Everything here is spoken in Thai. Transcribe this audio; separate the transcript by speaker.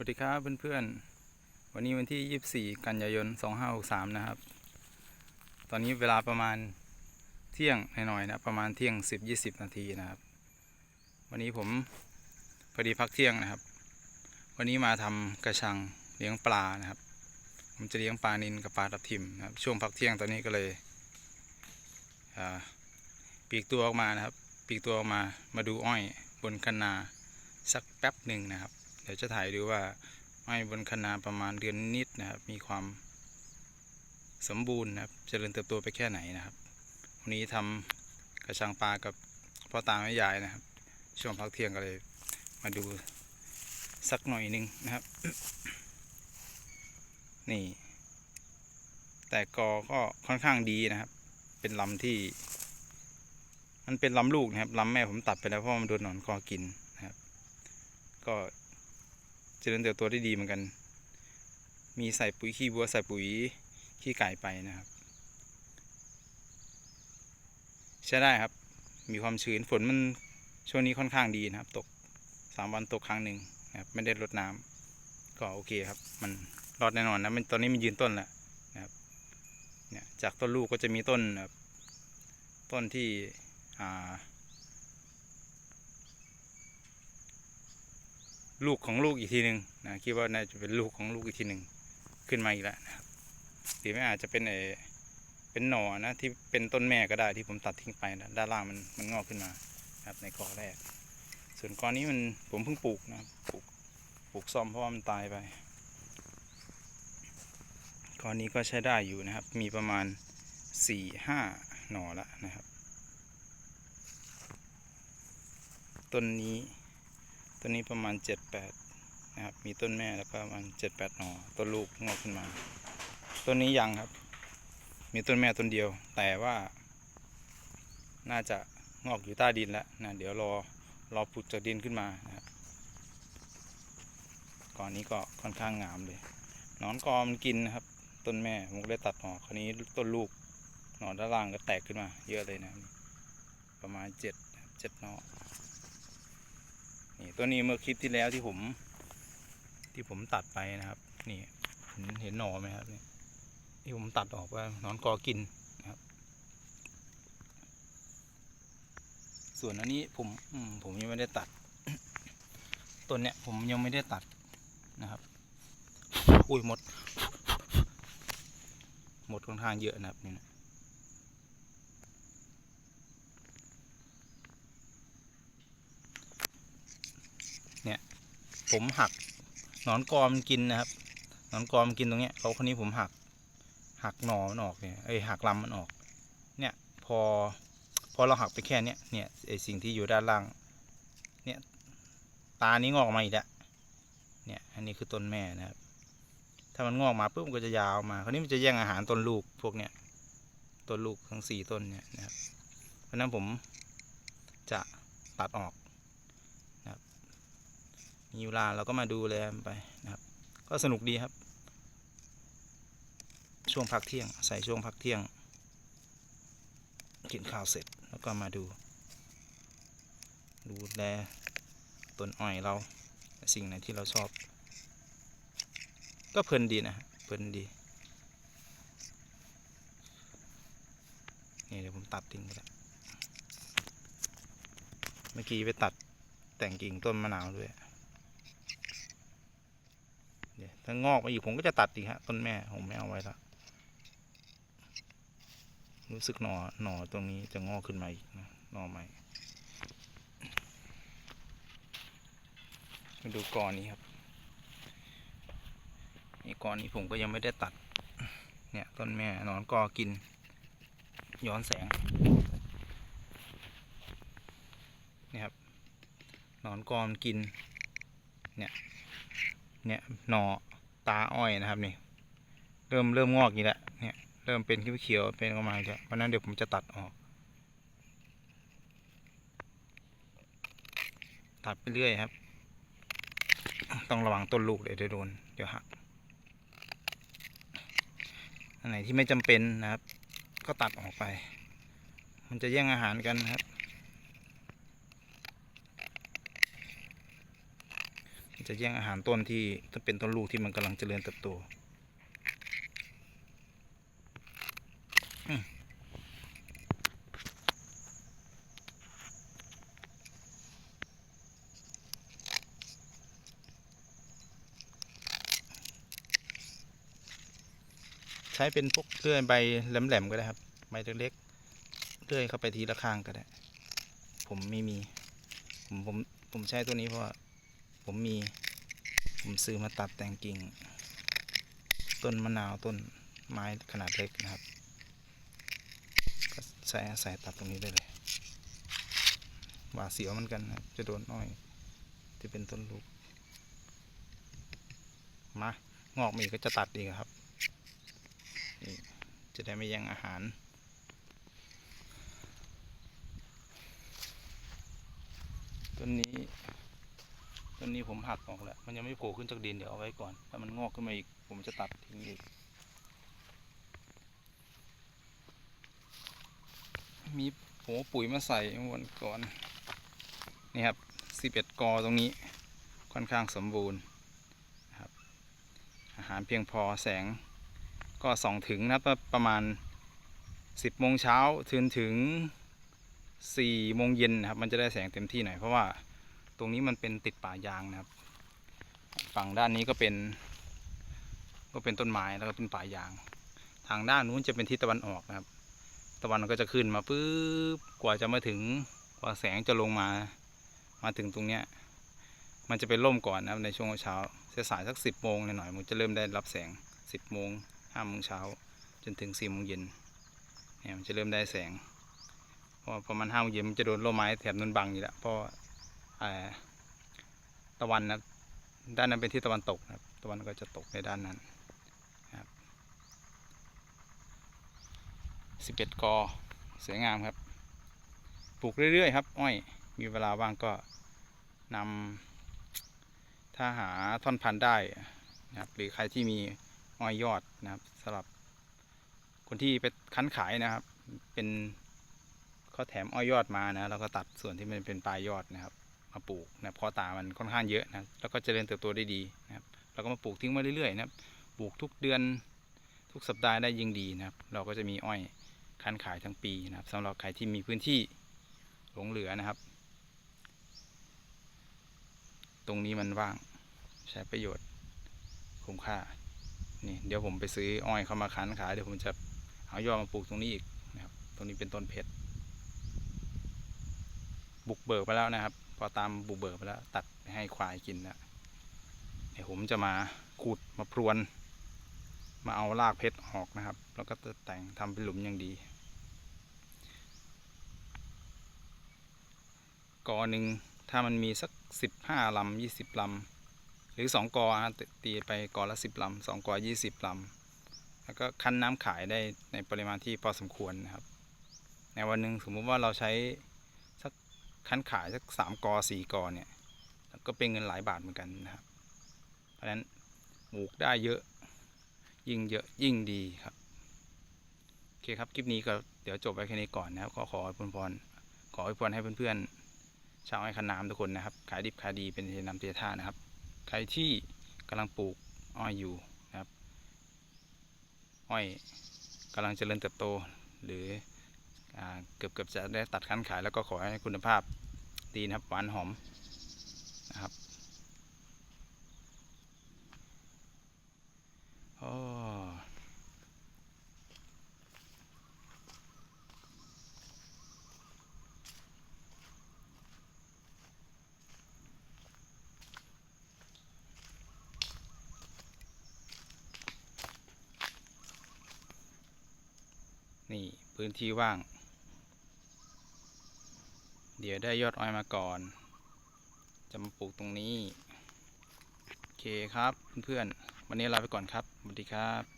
Speaker 1: สวัสดีครับเพื่อนๆ วันนี้วันที่ 24 กันยายน 2563 นะครับ ตอนนี้เวลาประมาณเที่ยงหน่อยๆนะประมาณเที่ยง 10-20 นาทีนะครับ วันนี้ผมพอดีพักเที่ยงนะครับ วันนี้มาทำกระชังเลี้ยงปลานะครับ ผมจะเลี้ยงปลานินกับปลาทับทิมนะครับ ช่วงพักเที่ยงตอนนี้ก็เลยปีกตัวออกมานะครับ ปีกตัวออกมามาดูอ้อยบนคันนาสักแป๊บหนึ่งนะครับ ดี๋ยวจะถ่ายดูว่าอ้บนคะนาประมาณเดือนนิดนะครับ มีความสมบูรณ์นะครับเจริญเติบโตไปแค่ไหนนะครับ วันนี้ทำกระชังปลากับพ่อตาแม่ยายนะครับ ช่วงพักเที่ยงก็เลยมาดูสักหน่อยหนึงนะครับ นี่ แต่กอก็ค่อนข้างดีนะครับ เป็นลำที่ มันเป็นลำลูกนะครับลำแม่ผมตัดไปแล้วเพราะมันโดนหนอนกอกินนะครับ ก็ เจริญเติบโตได้ดีเหมือนกัน มีใส่ปุ๋ยขี้วัวใส่ปุ๋ยขี้ไก่ไปนะครับ ใช้ได้ครับ มีความชื้นฝนมันช่วงนี้ค่อนข้างดีนะครับ ตกสามวันตกครั้งหนึ่งนะครับไม่ได้รดน้ำก็โอเคครับ มันรอดแน่นอนนะมันตอนนี้มันยืนต้นแล้วนะครับเนี่ยจากต้นลูกก็จะมีต้นแบบต้นที่อ่า ลูกของลูกอีกทีหนึ่งนะคิดว่าน่าจะเป็นลูกของลูกอีกทีหนึ่งขึ้นมาอีกแล้วนะครับหรือไม่อาจจะเป็นเอเป็นหน่อนะที่เป็นต้นแม่ก็ได้ที่ผมตัดทิ้งไปนะด้านล่างมันมันงอกขึ้นมาครับในกอแรก ส่วนกอนี้มันผมเพิ่งปลูกนะปลูกปลูกซ่อมเพราะว่ามันตายไปกอนี้ก็ใช้ได้อยู่นะครับ มีประมาณสี่ห้าหน่อละนะครับต้นนี้ ต้นนี้ประมาณเจ็ดแปดนะครับ มีต้นแม่แล้วก็ประมาณเจ็ดแปดหน่อต้นลูกงอกขึ้นมา ต้นนี้ยังครับ มีต้นแม่ต้นเดียว แต่ว่า น่าจะงอกอยู่ใต้ดินแล้วนะเดี๋ยวรอรอผุดจากดินขึ้นมานะครับก่อนนี้ก็ค่อนข้างงามเลยนอนกอมันกินนะครับ ต้นแม่ผมก็เลยตัดออคราวนี้ต้นลูกหนอนด้านล่างก็แตกขึ้นมา เยอะเลยนะ ประมาณเจ็ดเจ็ดหนอ นี่ตัวนี้เมื่อคลิปที่แล้วที่ผม ที่ผมตัดไปนะครับ นี่เห็นเห็นหน่อไหมครับนี่ที่ผมตัดออกว่าหนอนกอกินนะครับ ส่วนอันนี้ผมอืมผมยังไม่ได้ตัดต้นเนี้ยผมยังไม่ได้ตัดนะครับ อุ้ยหมด หมดค่อนข้างเยอะนะครับนี่นะ ผมหักหนอนกอมกินนะครับหนอนกอมกินตรงเนี้ยเขาคนนี้ผมหัก หักหนอมันออกเนี่ยเอ้ยหักลำมันออก เนี่ยพอพอเราหักไปแค่เนี้ยเนี่ยไอสิ่งที่อยู่ด้านล่าง เนี่ยตานี้งอกมาอีกแล้วเนี่ยอันนี้คือต้นแม่นะครับ ถ้ามันงอกมาปุ๊บมันก็จะยาวมาคราวนี้มันจะแย่งอาหารต้นลูกพวกเนี้ยต้นลูกทั้งสี่ต้นเนี่ยนะครับเพราะนั้นผมจะตัดออก มีเวลาเราก็มาดูแลไปนะครับ ก็สนุกดีครับ ช่วงพักเที่ยง ใส่ช่วงพักเที่ยง กินข้าวเสร็จแล้วก็มาดู ดูแลต้นอ้อยเรา สิ่งไหนที่เราชอบ ก็เพลินดีนะเพลินดีนี่เดี๋ยวผมตัดทิ้งไปแล้วเมื่อกี้ไปตัดแต่งกิ่งต้นมะนาวด้วย เดี๋ยว ถ้างอกมาอีกผมก็จะตัดอีกฮะต้นแม่ผมไม่เอาไว้แล้วรู้สึกหนอหนอตรงนี้จะงอกขึ้นมาอีกนะหนอใหม่มาดูกอนี้ครับนี่กอนี้ผมก็ยังไม่ได้ตัด เนี่ยต้นแม่หนอนกอกิน ย้อนแสงนี่ครับหนอนกอมนกิน เนี่ย เนี่ยหน่อ ตาอ้อยนะครับนี่ เริ่มเริ่มงอกอีกแหล้วเนี่ยเริ่มเป็นเขียวเป็นออกมาอีกแล้วเพราะนั้นเดี๋ยวผมจะตัดออก ตัดไปเรื่อยครับ ต้องระวังต้นลูกเดี๋ยวจะโดนเดี๋ยวหักอันไหนที่ไม่จำเป็นนะครับ ก็ตัดออกไป มันจะแย่งอาหารกันนะครับ จะแย่งอาหารต้นที่เป็นต้นลูกที่มันกำลังเจริญเติบโตใช้เป็นพวกเลื่อยใบแหลมๆก็ได้ครับใบเล็กๆเลื่อยเข้าไปทีละข้างก็ได้ ผมไม่มี ผมผมผมใช้ตัวนี้เพราะว่า ผมมี ผมซื้อมาตัดแต่งกิ่ง ต้นมะนาวต้นไม้ขนาดเล็กนะครับ ก็ใส่ใส่ตัดตรงนี้ได้เลยหว่าเสียวเหมือนกันนะครับ จะโดนอ้อย ที่เป็นต้นลูก มางอกมีก็จะตัดอีกครับนี่จะได้ไม่ย่งอาหารต้นนี้ ต้นนี้ผมหักออกแล้ว มันยังไม่โผล่ขึ้นจากดินเดี๋ยวเอาไว้ก่อน ถ้ามันงอกขึ้นมาอีก ผมจะตัดทิ้งอีก มีผมปุ๋ยมาใส่เมื่อวันก่อน นี่ครับสิบเอ็ดกอตรงนี้ค่อนข้างสมบูรณ์นะครับ อาหารเพียงพอแสงก็ส่องถึงนะครับประมาณสิบโมงเช้าถึงถึงสี่โมงเย็นนะครับ มันจะได้แสงเต็มที่หน่อยเพราะว่า ตรงนี้มันเป็นติดป่ายางนะครับ ฝั่งด้านนี้ก็เป็น ก็เป็นต้นไม้แล้วก็เป็นป่ายาง ทางด้านนู้นจะเป็นทิศตะวันออกนะครับ ตะวันก็จะขึ้นมาปุ๊บกว่าจะมาถึงกว่าแสงจะลงมา มาถึงตรงเนี้ย มันจะเป็นร่มก่อนนะครับในช่วงเช้าสายสักสิบโมงหน่อยๆมันจะเริ่มได้รับแสงสิบโมงห้าโมงเช้าจนถึงสี่โมงเย็นเนี่ยมันจะเริ่มได้แสงเพราะว่าประมาณห้าโมงเย็นมันจะโดนร่มไม้แถบนั้นบังอยู่แล้วเพราะ ตะวันนะด้านนั้นเป็นที่ตะวันตกนะครับ ตะวันก็จะตกในด้านนั้นนะครับสิบเอ็ดกอสวยงามครับ ปลูกเรื่อยๆครับ อ้อย มีเวลาว่างก็นำถ้าหาท่อนพันธุ์ได้นะครับ หรือใครที่มีอ้อยยอดนะครับสำหรับคนที่ไปคั้นขายนะครับ เป็นเขาแถมอ้อยยอดมานะ แล้วก็ตัดส่วนที่มันเป็นปลายยอดนะครับ มาปลูกนะพราะตามันค่อนข้างเยอะนะแล้วก็เจริญเติบโตได้ดีนะครับเราก็มาปลูกทิ้งไว้เรื่อยๆนะครับปลูกทุกเดือนทุกสัปดาห์ได้ยิ่งดีนะครับ เราก็จะมีอ้อยคั้นขายทั้งปีนะครับสำหรับใครที่มีพื้นที่หลงเหลือนะครับ ตรงนี้มันว่างใช้ประโยชน์คุ้มค่านี่เดี๋ยวผมไปซื้ออ้อยเข้ามาคั้นขายเดี๋ยวผมจะเอายอดมาปลูกตรงนี้อีกนะครับ ตรงนี้เป็นต้นเพชรบุกเบิกไปแล้วนะครับ พอตามบุเบิกไปแล้ว ตัดให้ควายกินแล้วเดี๋ยวผมจะมาขูดมาพรวน มาเอารากเพชรออกนะครับ แล้วก็แต่งทำเป็นหลุมอย่างดีกอหนึ่งถ้ามันมีสักสิบห้าลำยี่สิบลำหรือสองกอตตีไปกอละสิบลำสองกอยี่สิบลำแล้วก็คั้นน้ำขายได้ในปริมาณที่พอสมควรนะครับ ในวันหนึ่งสมมุติว่าเราใช้ คั้นขายสักสามกอสี่กอเนี่ยก็เป็นเงินหลายบาทเหมือนกันนะครับ เพราะฉะนั้นปลูกได้เยอะยิ่งเยอะยิ่งดีครับ โอเคครับ คลิปนี้ก็เดี๋ยวจบไว้แค่นี้ก่อนนะครับ ขอขอให้พรพรขอให้พรให้เพื่อนๆชาวไอ้ขนามทุกคนนะครับ ขายดิบขายดีเป็นเทนำเทท่านะครับ ใครที่กำลังปลูกอ้อยอยู่นะครับ อ้อยกำลังเจริญเติบโตหรือ เกือบเกือบจะได้ตัดคั้นขายแล้วก็ขอให้คุณภาพดีนะครับหวานหอมนะครับโอ้นี่พื้นที่ว่าง เดี๋ยวได้ยอดอ้อยมาก่อน จะมาปลูกตรงนี้ โอเคครับเพื่อนๆวันนี้ลาไปก่อนครับสวัสดีครับ